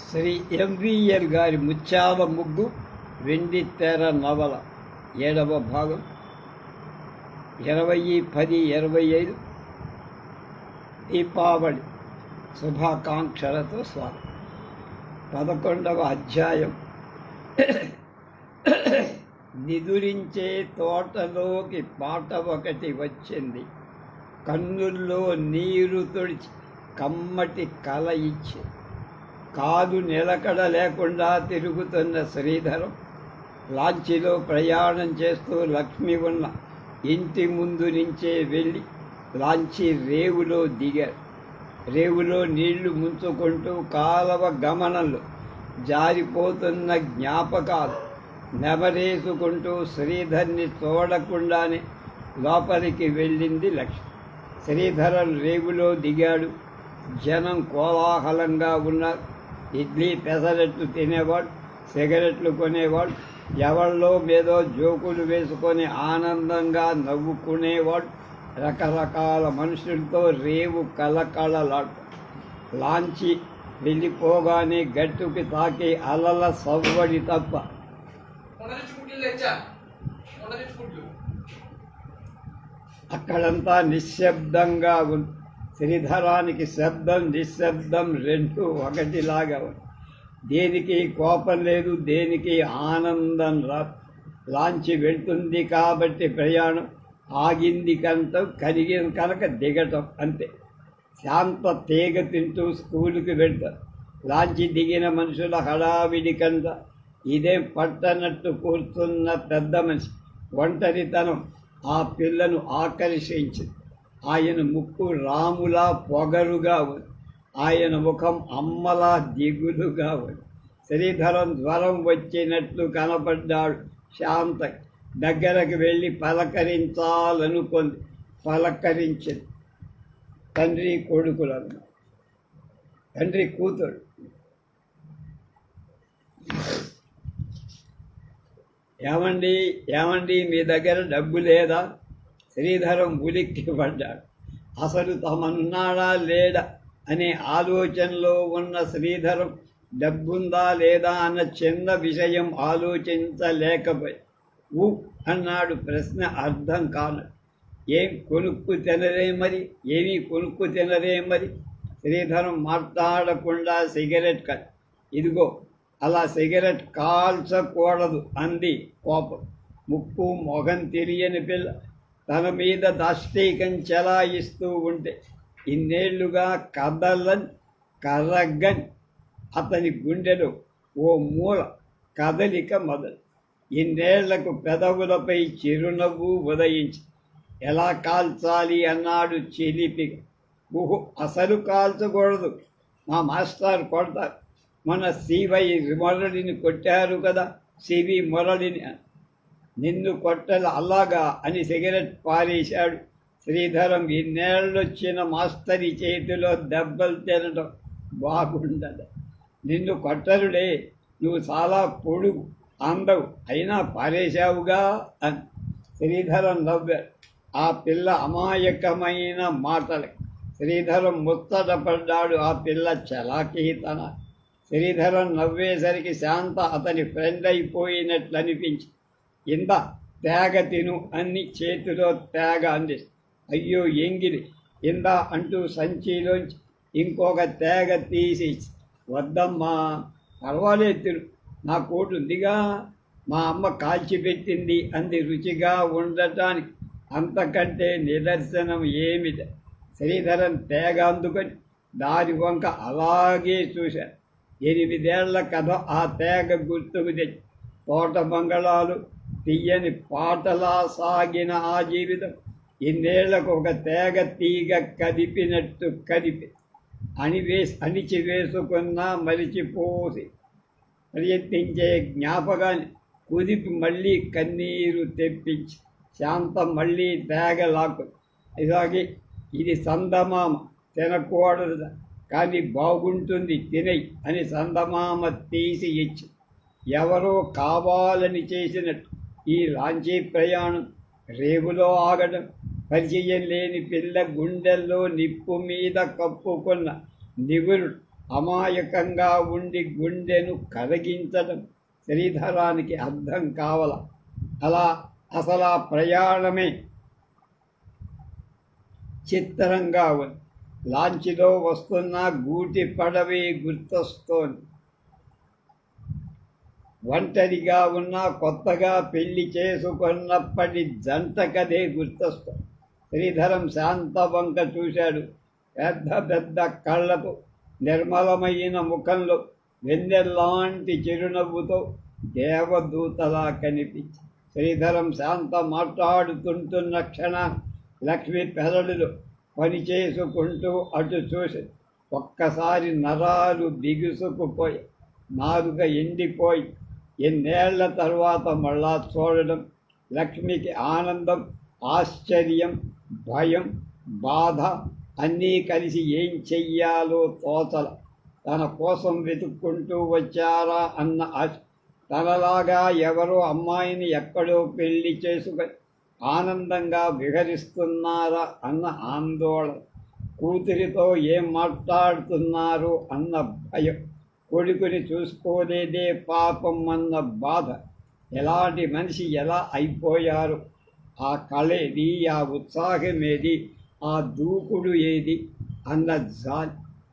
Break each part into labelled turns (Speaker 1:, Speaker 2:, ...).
Speaker 1: Shri MVL గారి ముత్యాల ముగ్గు వెండి తెర నవల ఏడవ భాగం ఇరవై పది ఇరవై ఐదు దీపావళి శుభాకాంక్షలతో స్వాగతం. పదకొండవ అధ్యాయం. నిదురించే తోటలోకి పాట ఒకటి వచ్చింది. కన్నుల్లో నీరు తుడిచి కమ్మటి కల ఇచ్చింది. కాదు నిలకడ లేకుండా తిరుగుతున్న శ్రీధరం లాంచీలో ప్రయాణం చేస్తూ లక్ష్మి ఉన్న ఇంటి ముందు నుంచే వెళ్ళి లాంచీ రేవులో దిగారు రేవులో నీళ్ళు ముంచుకుంటూ కాలవ గమనంలో జారిపోతున్న జ్ఞాపకాలు నెమరేసుకుంటూ శ్రీధర్ని చూడకుండానే లోపలికి వెళ్ళింది లక్ష్మి. శ్రీధరన్ రేవులో దిగాడు. జనం కోలాహలంగా ఉన్నారు. ఇడ్లీ పెసరట్లు తినేవాడు సిగరెట్లు కొనేవాడు ఎవరిలో మీదో జోకులు వేసుకొని ఆనందంగా నవ్వుకునేవాడు రకరకాల మనుషులతో రేవు కలకళలాడు లాంచి వెళ్ళిపోగానే గట్టుకి తాకి అలల సవ్వడి తప్ప. అక్కడంతా నిశ్శబ్దంగా ఉంది శ్రీధరానికి శబ్దం నిశ్శబ్దం రెండు ఒకటిలాగా దేనికి కోపం లేదు దేనికి ఆనందం రా లాంచి వెళ్తుంది కాబట్టి ప్రయాణం ఆగింది కంట కరిగిన కనుక దిగటం అంతే. శాంత తీగ తింటూ స్కూలుకి వెళ్తాం. లాంచి దిగిన మనుషుల హడావిడి కంట ఇదే పట్టనట్టు కూర్చున్న పెద్ద మనిషి. ఒంటరితనం ఆ పిల్లను ఆకర్షించింది. ఆయన ముక్కు రాములా పొగరుగా ఉంది. ఆయన ముఖం అమ్మలా దిగులుగా ఉంది. శ్రీధరం జ్వరం వచ్చినట్లు కనపడ్డాడు శాంత దగ్గరకు వెళ్ళి పలకరించాలనుకుంది. పలకరించింది. తండ్రి కొడుకులను. తండ్రి కూతురు. ఏమండి ఏమండి మీ దగ్గర డబ్బు లేదా? శ్రీధరం ఉలిక్కిపడ్డాడు అసలు తమనున్నాడా లేడా అనే ఆలోచనలో ఉన్న శ్రీధరం డబ్బుందా లేదా అన్న చిన్న విషయం ఆలోచించలేకపోయి ఊ అన్నాడు. ప్రశ్న అర్థం కాను ఏం కొనుక్కు తినరే మరి? ఏమీ కొనుక్కు తినరే మరి? శ్రీధరం మాట్లాడకుండా సిగరెట్ కట్ ఇదిగో అలా సిగరెట్ కాల్చకూడదు అంది కోపం. ముక్కు మొగం తెలియని పిల్ల తన మీద దాష్టీకం చెలాయిస్తూ ఉంటే ఇన్నేళ్ళుగా కదలన్ కరగన్ అతని గుండెలో ఓ మూల కదలిక మొదలు. ఇన్నేళ్ళకు పెదవులపై చిరునవ్వు ఉదయించి ఎలా కాల్చాలి అన్నాడు చిలిపిగా. ఊహు అసలు కాల్చకూడదు. మా మాస్టర్ కొడతారు. మన సివై మురళిని కొట్టారు కదా సివి మురళిని నిన్ను కొట్టలు అలాగా అని సిగరెట్ పారేశాడు. శ్రీధరం ఇన్నేళ్ళొచ్చిన మాస్తరి చేతిలో దెబ్బలు తినడం బాగుండదు. నిన్ను కొట్టరుడే నువ్వు చాలా పొడుగు అందవు అయినా పారేశావుగా అని శ్రీధరం నవ్వాడు. ఆ పిల్ల అమాయకమైన మాటలు. శ్రీధరం ముచ్చటపడ్డాడు ఆ పిల్ల చలాకీతన. శ్రీధరం నవ్వేసరికి శాంత అతని ఫ్రెండ్ అయిపోయినట్లు అనిపించింది ఇంద తేగ తిను అన్ని చేతిలో తేగ అంది. అయ్యో ఎంగిలి. ఇందా అంటూ సంచిలోంచి ఇంకొక తేగ తీసి వద్దమ్మా పర్వాలేదు తిను. నా కోటు ఉందిగా. మా అమ్మ కాల్చిపెట్టింది అంది రుచిగా ఉండటానికి. అంతకంటే నిదర్శనం ఏమిటి? శ్రీధరన్ తేగ అందుకొని దారి వంక అలాగే చూశారు ఎనిమిదేళ్ళ కథ ఆ తేగ గుర్తుకు తెచ్చి తోట బంగళాలు తీయని పాటలా సాగిన ఆ జీవితం. ఇన్నేళ్ళకు ఒక తేగ తీగ కదిపినట్టు కదిపి. అణివేసి అణిచి వేసుకున్న మరిచిపోసి ప్రయత్నించే జ్ఞాపకాన్ని కుదిపి మళ్ళీ కన్నీరు తెప్పించి శాంతం మళ్ళీ తేగలాకు. ఇలాగే ఇది సందమామ తినకూడదు కానీ బాగుంటుంది తినై అని సందమామ తీసి ఇచ్చి ఎవరో కావాలని చేసినట్టు ఈ లాంచీ ప్రయాణం రేవులో ఆగడం పరిచయం లేని పిల్ల గుండెల్లో నిప్పు మీద కప్పుకున్న నిగురు అమాయకంగా ఉండి గుండెను కరిగించడం శ్రీధరానికి అర్థం కావల. అలా అసలు ఆ ప్రయాణమే చిత్రంగా ఉంది. లాంచిలో వస్తున్న గూటి పడవి గుర్తొస్తోంది. ఒంటరిగా ఉన్న కొత్తగా పెళ్ళి చేసుకున్నప్పటి జంట కదే గుర్తొస్తుంది శ్రీధరం శాంత వంక చూశాడు. పెద్ద పెద్ద కళ్ళతో నిర్మలమైన ముఖంలో వెన్నెల్లాంటి చిరునవ్వుతో దేవదూతలా కనిపించి శ్రీధరం శాంత మాట్లాడుతుంటున్న క్షణ లక్ష్మి పెరడులు పని చేసుకుంటూ అటు చూసి ఒక్కసారి నరాలు బిగుసుకుపోయి నాలుక ఎండిపోయి ఎన్నేళ్ళ తర్వాత మళ్ళా చూడడం లక్ష్మికి ఆనందం ఆశ్చర్యం భయం బాధ అన్నీ కలిసి ఏం చెయ్యాలో తోచల. తన కోసం వెతుక్కుంటూ వచ్చారా అన్న ఆశ. తనలాగా ఎవరో అమ్మాయిని ఎక్కడో పెళ్ళి చేసుకొని ఆనందంగా విహరిస్తున్నారా అన్న ఆందోళన. కూతురితో ఏం మాట్లాడుతున్నారు అన్న భయం. కొడుకుని చూసుకోలేదే పాపం అన్న బాధ. ఎలాంటి మనిషి ఎలా అయిపోయారు? ఆ కళేది ఆ ఉత్సాహం ఏది? ఆ దూకుడు ఏది? అన్న జాలి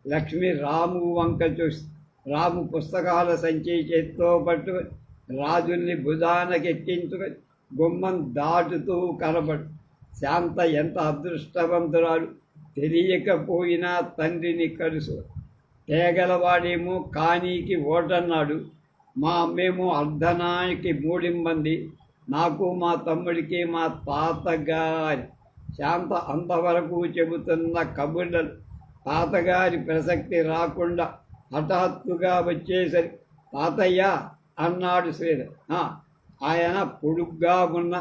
Speaker 1: లక్ష్మి రాము వంక చూసి రాము పుస్తకాల సంచి చేత్తో పట్టు రాజుల్ని భుజానకెక్కించుకొని గుమ్మం దాటుతూ కనబడు. శాంత ఎంత అదృష్టవంతురాలు? తెలియకపోయినా తండ్రిని కలుసు తేగలవాడేమో కానీకి ఓటన్నాడు. మా అమ్మేమో అర్ధనానికి మూడింబంది నాకు మా తమ్ముడికి మా తాతగారి శాంత అంతవరకు చెబుతున్న కబుర్లను తాతగారి ప్రసక్తి రాకుండా హఠాత్తుగా వచ్చేసరి తాతయ్య అన్నాడు శ్రీధర్. ఆయన పొడుగ్గా ఉన్న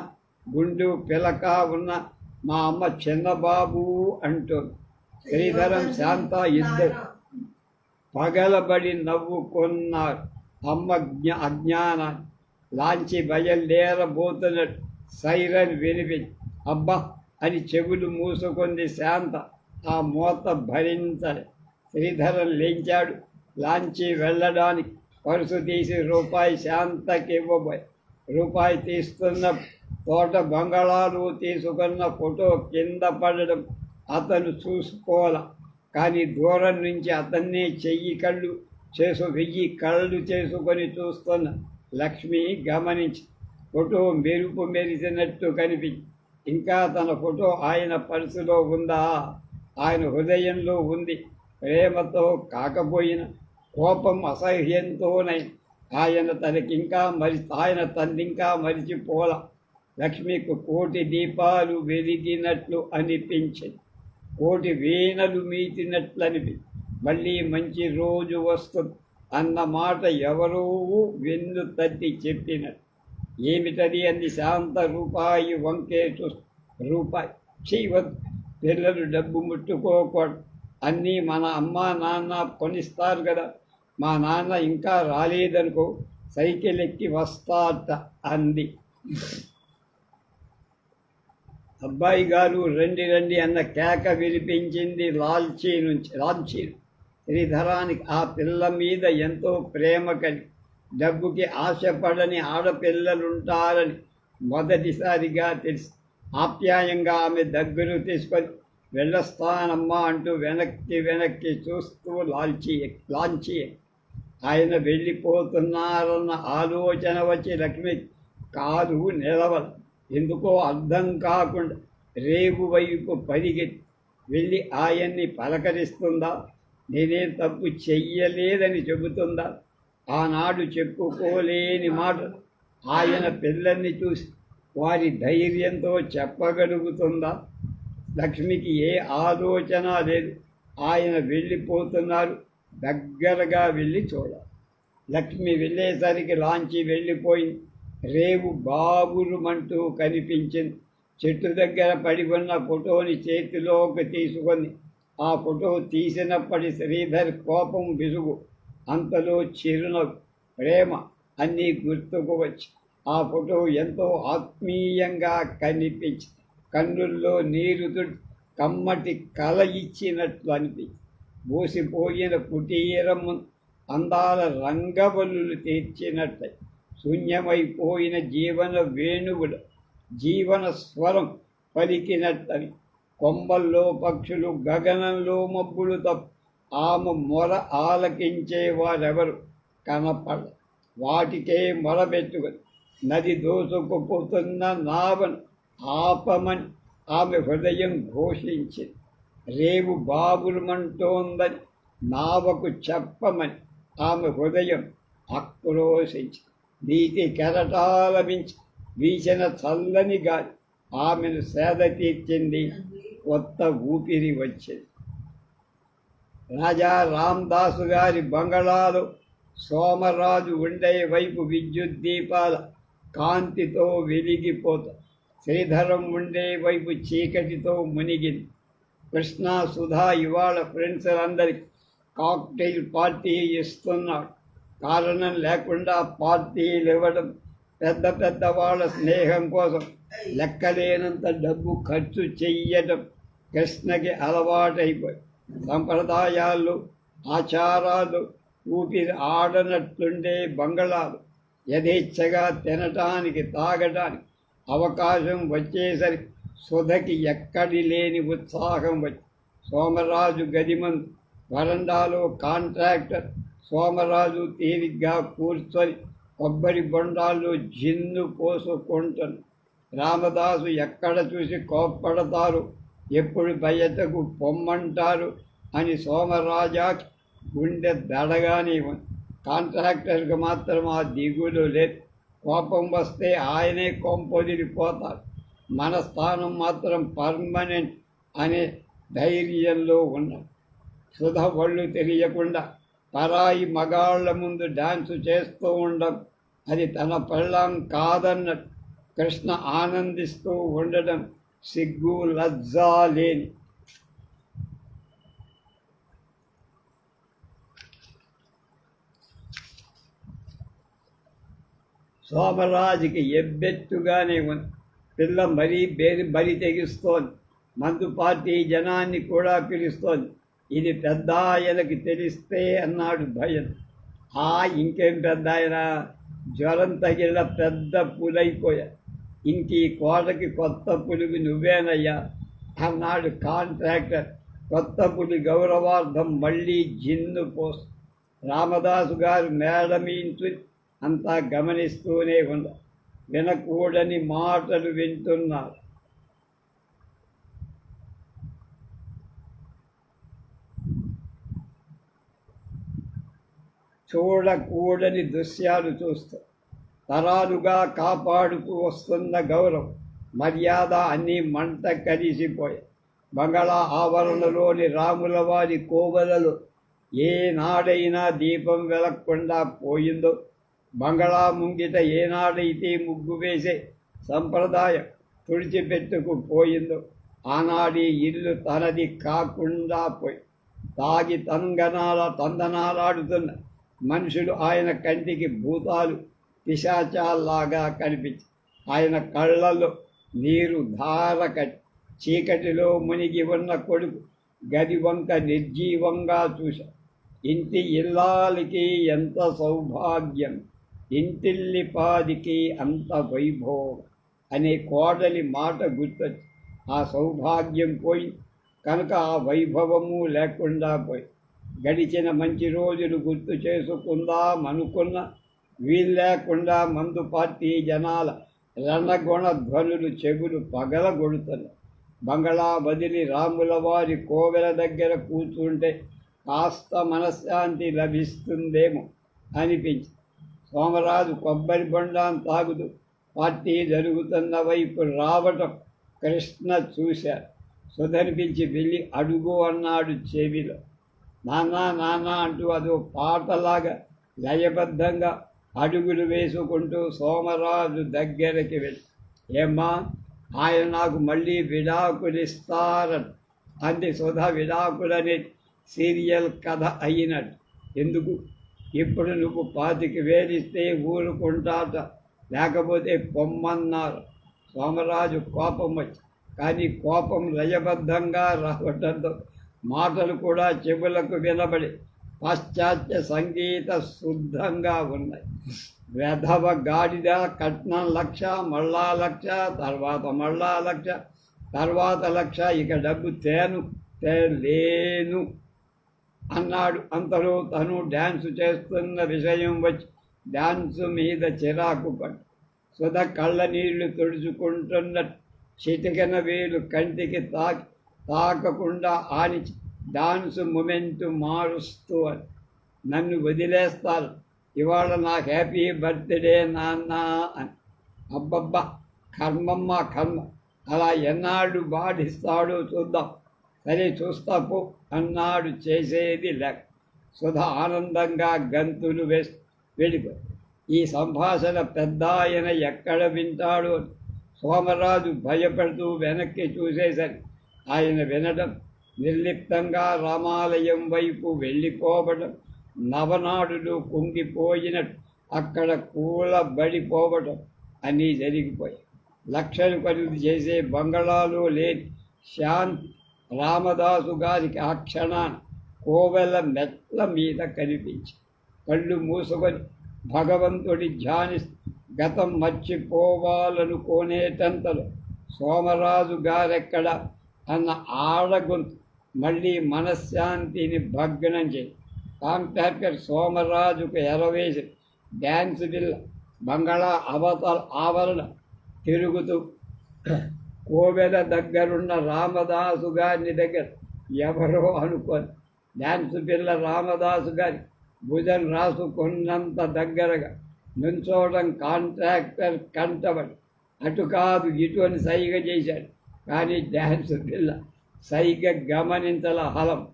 Speaker 1: గుండు పిలక ఉన్న మా అమ్మ చిన్నబాబు అంటోంది. శ్రీధరం శాంత ఇద్దరు. పగలబడి నవ్వుకున్నారు. అమ్మ జ్ఞ అజ్ఞానాన్ని లాంచి బయలుదేరబోతున్నట్టు సైరన్ వినిపి అబ్బా! అని చెవులు మూసుకుంది శాంత. ఆ మూత భరించలే. శ్రీధరం లేచాడు. లాంచి వెళ్ళడానికి పరుసు తీసి రూపాయి శాంతకి ఇవ్వబోయి. రూపాయి తీస్తున్న తోట బంగాళాలు తీసుకున్న ఫోటో కింద పడడం అతను చూసుకోవాల. కానీ దూరం నుంచి అతన్నే చెయ్యి కళ్ళు చేసు వెయ్యి కళ్ళు చేసుకొని చూస్తున్న లక్ష్మి గమనించి ఫోటో మెరుపు మెరిసినట్టు కనిపించి ఇంకా తన ఫోటో ఆయన పర్సులో ఉందా? ఆయన హృదయంలో ఉంది ప్రేమతో కాకపోయినా కోపం అసహ్యంతోనై ఆయన తనకింకా మరి ఆయన తన్నింకా మరిచిపోల. లక్ష్మికి కోటి దీపాలు వెలిగినట్లు అనిపించింది. కోటి వీణలు మీటినట్లు మళ్ళీ మంచి రోజు వస్తుంది. అన్న మాట ఎవరూ వెన్ను తట్టి చెప్పినట్టు ఏమిటది అంది శాంత రూపాయి వంకే రూపాయి చేయవద్దు పిల్లలు డబ్బు ముట్టుకోకూడదు. అన్నీ మన అమ్మ నాన్న కొనిస్తారు కదా. మా నాన్న ఇంకా రాలేదనుకో సైకిల్ ఎక్కి వస్తాట అంది. అబ్బాయి గారు రండి రండి అన్న కేక వినిపించింది లాల్చీ నుంచి లాల్చీ. శ్రీధరానికి ఆ పిల్ల మీద ఎంతో ప్రేమ కలి డబ్బుకి ఆశపడని ఆడపిల్లలుంటారని మొదటిసారిగా తెలిసి ఆప్యాయంగా ఆమె దగ్గర తీసుకొని వెళ్ళొస్తానమ్మా అంటూ వెనక్కి వెనక్కి చూస్తూ లాల్చి లాంచి ఆయన వెళ్ళిపోతున్నారన్న ఆలోచన వచ్చి లక్ష్మి కాదు నిలవదు ఎందుకో అర్థం కాకుండా రేపు వైపు పరిగెత్తి వెళ్ళి ఆయన్ని పలకరిస్తుందా? నేనేం తప్పు చెయ్యలేదని చెబుతుందా? ఆనాడు చెప్పుకోలేని మాట ఆయన పిల్లల్ని చూసి వారి ధైర్యంతో చెప్పగలుగుతుందా? లక్ష్మికి ఏ ఆలోచన లేదు. ఆయన వెళ్ళిపోతున్నారు. దగ్గరగా వెళ్ళి చూడాలి. లక్ష్మి వెళ్ళేసరికి లాంచి వెళ్ళిపోయింది. రేవు బాబురుమంటూ కనిపించింది. చెట్టు దగ్గర పడి ఉన్న ఫోటోని చేతిలోకి తీసుకొని ఆ ఫోటో తీసినప్పటి శ్రీధర్ కోపం విసుగు అంతలో చిరునవ్వు ప్రేమ అన్నీ గుర్తుకు వచ్చి ఆ ఫోటో ఎంతో ఆత్మీయంగా కనిపించి కన్నుల్లో నీరు కమ్మటి కల ఇచ్చినట్లు అనిపించి బూసిపోయిన కుటీరము అందాల రంగబలులు తీర్చినట్లయి. శూన్యమైపోయిన జీవన వేణువుల జీవన స్వరం పలికినట్టని కొమ్మల్లో పక్షులు గగనంలో మబ్బులు తప్ప ఆమె మొర ఆలకించేవారెవరు కనపడ వాటికే మొరబెట్టుకుని నది దోసుకుపోతున్న నావను ఆపమని ఆమె హృదయం ఘోషించింది. రేవు బాబులమంటోందని నావకు చెప్పమని ఆమె హృదయం ఆక్రోశించింది. నీతి కెరటాల వీచిన చల్లని గాలి. ఆమెను సేద తీర్చింది కొత్త ఊపిరి వచ్చింది. రాజా రామ్దాసు గారి బంగళాలు సోమరాజు ఉండే వైపు విద్యుత్ దీపాల కాంతితో వెలిగిపోతా శ్రీధరం ఉండే వైపు చీకటితో మునిగింది. కృష్ణ సుధా ఇవాళ ఫ్రెండ్స్ అందరికి కాక్టైల్ పార్టీ ఇస్తున్నాడు. కారణం లేకుండా పార్టీలు ఇవ్వడం పెద్ద పెద్ద వాళ్ళ స్నేహం కోసం లెక్కలేనంత డబ్బు ఖర్చు చెయ్యడం కృష్ణకి అలవాటైపోయి. సంప్రదాయాలు ఆచారాలు ఊపిరి ఆడనట్లుండే బంగళాలు యథేచ్ఛగా తినటానికి తాగటానికి అవకాశం వచ్చేసరికి సుధకి ఎక్కడి లేని ఉత్సాహం వచ్చి సోమరాజు గదిమందు వరండాలో కాంట్రాక్టర్ సోమరాజు తేలిగ్గా కూర్చొని కొబ్బరి బొండాల్లో జిన్ను పోసుకుంటాను రామదాసు ఎక్కడ చూసి కోప్పడతారు? ఎప్పుడు బయటకు పొమ్మంటారు? అని సోమరాజా గుండె దడగానే ఉంది. కాంట్రాక్టర్కి మాత్రం ఆ దిగులు లేదు. కోపం వస్తే ఆయనే కొంపొదిరిపోతారు మన స్థానం మాత్రం పర్మనెంట్ అనే ధైర్యంలో ఉన్నాం సుధ ఒళ్ళు తెలియకుండా పరాయి మగాళ్ళ ముందు డాన్సు చేస్తూ ఉండడం అది తన పళ్ళం కాదన్న కృష్ణ ఆనందిస్తూ ఉండడం సిగ్గు లజ్జా లేని. సోమరాజుకి ఎబ్బెత్తుగానే ఉంది పిల్ల మరీ బేరి బరి తెగిస్తోంది. మందు పార్టీ జనాన్ని కూడా పిలుస్తోంది. ఇది పెద్ద ఆయనకి తెలిస్తే అన్నాడు భయం ఆ ఇంకేం పెద్ద ఆయన జ్వరం తగిలిన పెద్ద పులైపోయా. ఇంక ఈ కోటకి కొత్త పులివి నువ్వేనయ్యా? అన్నాడు కాంట్రాక్టర్. కొత్త పులి గౌరవార్థం మళ్ళీ జిన్ను పోస్. రామదాసు గారు మేడమించు అంతా గమనిస్తూనే ఉండ వినకూడని మాటలు వింటున్నారు. చూడకూడని దృశ్యాలు చూస్తూ తరాలుగా కాపాడుతూ వస్తున్న గౌరవం మర్యాద అన్నీ మంట కలిసిపోయాయి బంగళా ఆవరణలోని రాములవారి కోవలలో ఏనాడైనా దీపం వెలగకుండా పోయిందో బంగళా ముంగిట ఏనాడైతే ముగ్గు వేసే సంప్రదాయం తుడిచిపెట్టుకు పోయిందో ఆనాడి ఇల్లు తనది కాకుండా పోయి తాగి తంగనాల తందనాలాడుతున్న మనుషులు ఆయన కంటికి భూతాలు పిశాచాల్లాగా కనిపించి ఆయన కళ్ళల్లో నీరు ధార కట్టి చీకటిలో మునిగి ఉన్న కొడుకు గది వంక నిర్జీవంగా చూశా. ఇంటి ఇల్లాలికి ఎంత సౌభాగ్యం ఇంటిల్లిపాదికి అంత వైభోగం అనే కోడలి మాట గుర్తొచ్చి ఆ సౌభాగ్యం పోయి కనుక ఆ వైభవము లేకుండా పోయి గడిచిన మంచి రోజులు గుర్తు చేసుకుందాం అనుకున్న వీలు లేకుండా మందు పార్టీ జనాల రణగుణ ధ్వనులు చెవులు పగలగొడుతున్నాయి బంగళా బదిలి రాముల వారి కోవెల దగ్గర కూర్చుంటే కాస్త మనశ్శాంతి లభిస్తుందేమో అనిపించి సోమరాజు కొబ్బరి బొండాన్ని తాగుతూ పార్టీ జరుగుతున్న వైపు రావటం కృష్ణ చూశారు సుధనిపించి వెళ్ళి అడుగు అన్నాడు చెవిలో. నానా నానా అంటూ అదో పాటలాగా లయబద్ధంగా అడుగులు వేసుకుంటూ సోమరాజు దగ్గరికి వెళ్ళి ఏమ్మా ఆయన నాకు మళ్ళీ విడాకులిస్తారని అంది సుధా విడాకులని సీరియల్ కథ అయినట్టు. ఎందుకు? ఇప్పుడు నువ్వు పాతికి వేలిస్తే ఊరుకుంటాట. లేకపోతే పొమ్మన్నారు. సోమరాజు కోపం వచ్చి కానీ కోపం లయబద్ధంగా రావటంతో మాటలు కూడా చెవులకు వినబడి పాశ్చాత్య సంగీత శుద్ధంగా ఉన్నాయి. వెధవ గాడిద కట్నం లక్ష మళ్ళా లక్ష తర్వాత మళ్ళా లక్ష తర్వాత లక్ష ఇక డబ్బు తేను తేలేను అన్నాడు. అంతలో తను డ్యాన్సు చేస్తున్న విషయం వచ్చి డ్యాన్సు మీద చిరాకు పట్టు సుధ కళ్ళ నీళ్ళు తుడుచుకుంటున్న చిటికెన వేలు కంటికి తాకి తాకకుండా ఆనిచి డాన్స్ మూమెంట్ మారుస్తూ నన్ను వదిలేస్తారు. ఇవాళ నాకు హ్యాపీ బర్త్డే నాన్న అని. అబ్బబ్బా కర్మమ్మ కర్మ. అలా ఎన్నాడు బాధిస్తాడో చూద్దాం. సరే చూస్తాపు అన్నాడు చేసేది లేక. సుధ ఆనందంగా గంతులు వేసి వెళ్ళిపో. ఈ సంభాషణ పెద్ద ఆయన ఎక్కడ వింటాడో సోమరాజు భయపడుతూ వెనక్కి చూసేసరి ఆయన వినడం. నిర్లిప్తంగా రామాలయం వైపు వెళ్ళిపోవడం. నవనాడులు కుంగిపోయినట్టు అక్కడ కూలబడిపోవడం అన్నీ జరిగిపోయాయి. లక్షలు ఖరీదు చేసే బంగళాలు లేని శాంత్ రామదాసు గారికి ఆ క్షణాన కోవెల మెట్ల మీద కనిపించి కళ్ళు మూసుకొని భగవంతుడి ధ్యాని గతం మర్చిపోవాలనుకునేటంతలో సోమరాజు గారెక్కడ అన్న ఆడగొంతు మళ్ళీ మనశ్శాంతిని భగ్నం చేయి. కాంట్రాక్టర్ సోమరాజుకు ఎరవేసి డ్యాన్స్ బిల్ల బంగాళా అవతల ఆవరణ తిరుగుతూ కోవెల దగ్గరున్న రామదాసు గారిని దగ్గర ఎవరో అనుకొని డ్యాన్స్ పిల్ల రామదాసు గారి భుజం రాసుకున్నంత దగ్గరగా నుంచోవడం కాంట్రాక్టర్ కంటబడి అటు కాదు ఇటు అని సైగ చేశాడు. కానీ డ్యాన్స్ పిల్ల సైగ గమనించల హలం.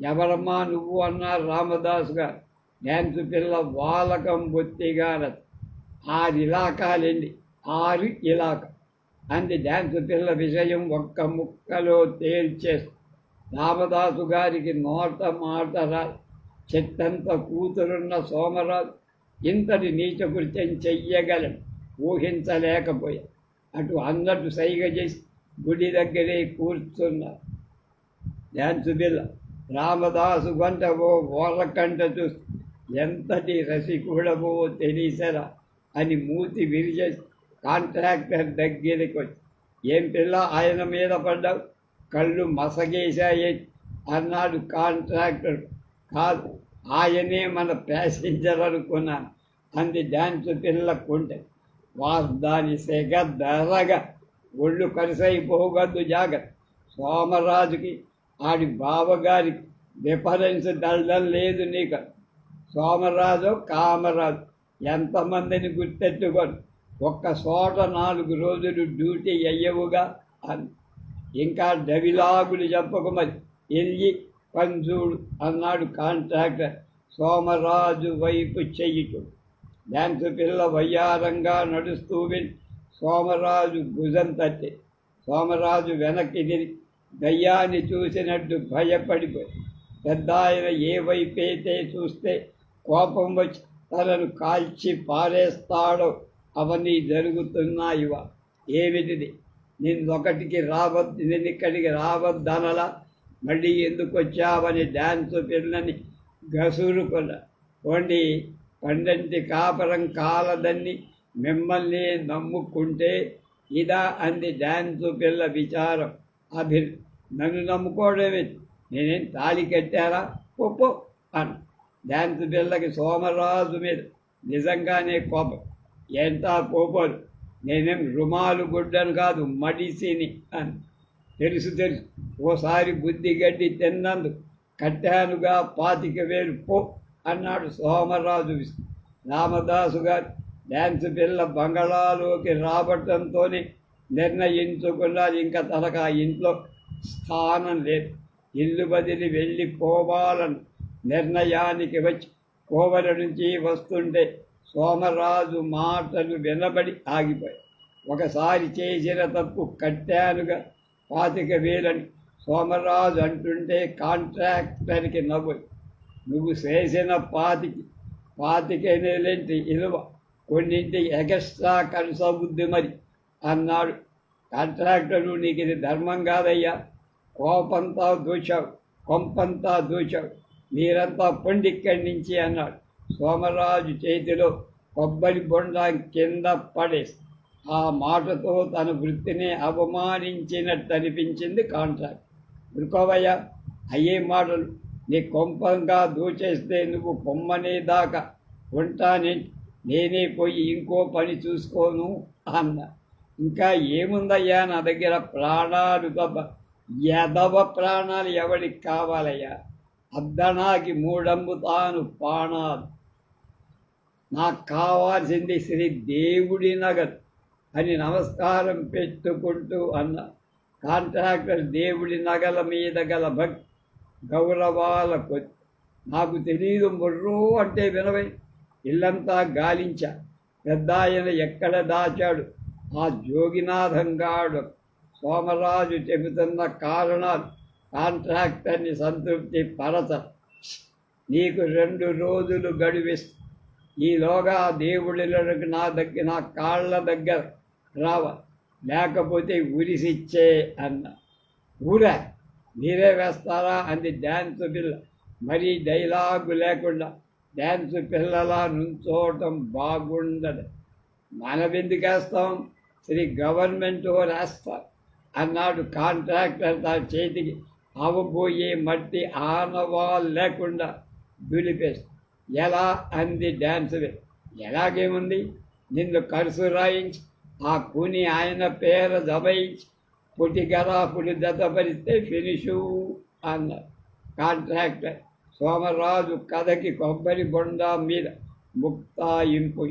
Speaker 1: ఎవరమ్మా నువ్వు అన్నారు రామదాసు గారు? డ్యాన్స్ పిల్ల వాలకం బొత్తిగా ఆరు ఇలాకాలండి ఆరు ఇలాక అంది డ్యాన్స్ పిల్ల విషయం ఒక్క ముక్కలో తేల్చేసి. రామదాసు గారికి నోట మాట రాదు. చెట్టంత కూతురున్న సోమరాజు ఇంతటి నీచకృత్యం చెయ్యగలను ఊహించలేకపోయా అటు అన్నట్టు సైగ చేసి గుడి దగ్గరే కూర్చున్నారు డ్యాన్స్ రామదాసు గంట ఓ ఓరకంట చూసి ఎంతటి రసికుడవో తెలిసరా అని మూతి విరిచేసి కాంట్రాక్టర్ దగ్గరికి వచ్చి ఏం పిల్ల ఆయన మీద పడ్డావు? కళ్ళు మసగేశాయి? అన్నాడు కాంట్రాక్టర్. కాదు ఆయనే మన ప్యాసింజర్ అనుకున్నాను. అంది డ్యాన్స్ పిల్ల కొంటే. వారు దాని సెగ ధరగా ఒళ్ళు కరిసైపోగద్దు జాగ్రత్త. సోమరాజుకి ఆడి బావగారికి డిఫరెన్స్ దళడం లేదు నీకు. సోమరాజు కామరాజు ఎంతమందిని గుర్తెట్టుకొని ఒక్క చోట నాలుగు రోజులు డ్యూటీ అయ్యవుగా అని. ఇంకా డవిలాగులు చెప్పకు ఎల్లి పంజూడు అన్నాడు కాంట్రాక్టర్ సోమరాజు వైపు చెయ్యిటు డ్యాన్స్ పిల్ల వయ్యారంగా నడుస్తూ వెళ్ళి సోమరాజు భుజం తట్టి సోమరాజు వెనక్కి తిరిగి దయ్యాన్ని చూసినట్టు భయపడిపోయి పెద్ద ఆయన ఏ వైపైతే చూస్తే కోపం వచ్చి తనను కాల్చి పారేస్తాడో అవన్నీ జరుగుతున్నాయివ? ఏమిటిది? నిన్నొకటికి రావద్దు నేను ఇక్కడికి రావద్దనలా? మళ్ళీ ఎందుకు వచ్చావని డ్యాన్స్ పిల్లని గసురుకున్న పోండి పండంటి కాపరం కాలదన్ని మిమ్మల్ని నమ్ముకుంటే ఇదా అంది డాన్సు పిల్ల విచారం. అభిర్ నన్ను నమ్ముకోవడమే నేనేం తాళి కట్టారా ఒప్పు అను. డ్యాన్స్ పిల్లకి సోమరాజు మీద నిజంగానే కోపం. ఏంటా కోపలు? నేనేం రుమాలు గుడ్డను కాదు మడిసిని అని. తెలుసు తెలుసు. ఓసారి బుద్ధి గడ్డి తిన్నందు కట్టానుగా పాతిక వేలు పో అన్నాడు సోమరాజు రామదాసు గారు డ్యాన్స్ పిల్ల బంగళాలోకి రావటంతోనే నిర్ణయించుకున్నారు ఇంకా తనకు ఆ ఇంట్లో స్థానం లేదు. ఇల్లు బదిలి వెళ్ళిపోవాలని నిర్ణయానికి వచ్చి కోవల నుంచి వస్తుంటే సోమరాజు మాటలు వినబడి ఆగిపోయాయి ఒకసారి చేసిన తప్పు కట్టానుగా పాతిక వేలని సోమరాజు అంటుంటే కాంట్రాక్టర్కి నవ్వు. నువ్వు చేసిన పాతికి పాతికేనేలేంటి ఇలువ? కొన్నింటి ఎగస్ట్రా కనసబుద్ది మరి. అన్నాడు. కాంట్రాక్టరు నీకు ఇది ధర్మం కాదయ్యా. కోపంతా దూచావు. కొంపంతా దూచావు. మీరంతా పొండి ఇక్కడి నుంచి అన్నాడు. సోమరాజు చేతిలో కొబ్బరి బొండ కింద పడేసి ఆ మాటతో తన వృత్తిని అవమానించినట్టు అనిపించింది కాంట్రాక్ట్ ఉరుకోవయ్యా అయ్యే మాటలు. నీ కొంపంగా దూచేస్తే నువ్వు కొమ్మనే దాకా ఉంటానే నేనే పోయి ఇంకో పని చూసుకోను అన్న. ఇంకా ఏముందయ్యా నా దగ్గర ప్రాణాలు తప్ప ఎదవ ప్రాణాలు ఎవడికి కావాలయ్యా? అద్దనాకి మూడమ్ముతాను ప్రాణాలు నాకు కావాల్సింది శ్రీ దేవుడి నగదు అని నమస్కారం పెట్టుకుంటూ అన్న. కాంట్రాక్టర్ దేవుడి నగల మీద గల భక్తి గౌరవాల కొద్ది నాకు తెలియదు మొర్రో అంటే వినవై ఇల్లంతా గాలించా. పెద్ద ఆయన ఎక్కడ దాచాడు? ఆ జోగినాథంగాడు సోమరాజు చెబుతున్న కారణాలు కాంట్రాక్టర్ని సంతృప్తి పరచ. నీకు రెండు రోజులు గడివిస్తా ఈలోగా దేవుడిలకు నా దగ్గర నా కాళ్ళ దగ్గర రావ. లేకపోతే ఉరిసిచ్చే అన్న. ఊరా మీరే వేస్తారా? అంది డ్యాన్స్ పిల్ల. మరీ డైలాగు లేకుండా డ్యాన్స్ పిల్లల నుంచోవటం బాగుండదు. మనమెందుకేస్తాం? శ్రీ గవర్నమెంట్ వేస్తా అన్నాడు కాంట్రాక్టర్ తన చేతికి. అవబోయే మట్టి ఆనవాలు లేకుండా దులిపేసి. ఎలా? అంది డ్యాన్స్ ఎలాగేముంది? నిన్ను కరుసు రాయించి ఆ కూని ఆయన పేర దబాయించి పుటిగరాపులు జతపరిస్తే ఫినిషు అన్నారు కాంట్రాక్టర్. సోమరాజు కథకి కొబ్బరి బొండ మీద ముక్తాయింపు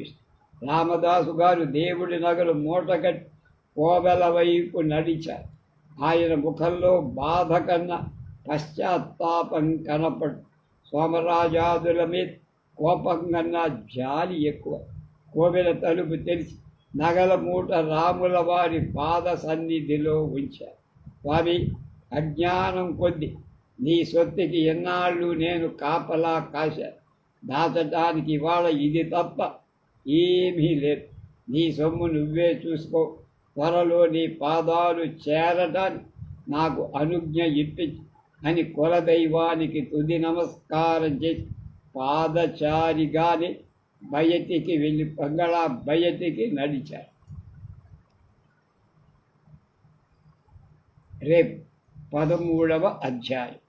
Speaker 1: రామదాసు గారు దేవుడి నగలు మూటగట్టి కోవెల వైపు నడిచారు. ఆయన ముఖంలో బాధ కన్నా పశ్చాత్తాపం కనపడు సోమరాజాదుల మీద కోపం కన్నా జాలి ఎక్కువ. కోవెల తలుపు తెరిచి నగల మూట రాముల వారి పాద సన్నిధిలో ఉంచారు. స్వామి అజ్ఞానం కొద్ది నీ సొత్తుకి ఎన్నాళ్ళు నేను కాపలా కాశ. దాచటానికి ఇవాళ ఇది తప్ప ఏమీ లేదు. నీ సొమ్ము నువ్వే చూసుకో. త్వరలో నీ పాదాలు చేరటాన్ని నాకు అనుజ్ఞ ఇప్పించి. అని కులదైవానికి తుది నమస్కారం చేసి పాదచారిగానే బయటికి వెళ్ళి బంగళా బయటికి నడిచారు రేపు పదమూడవ అధ్యాయం.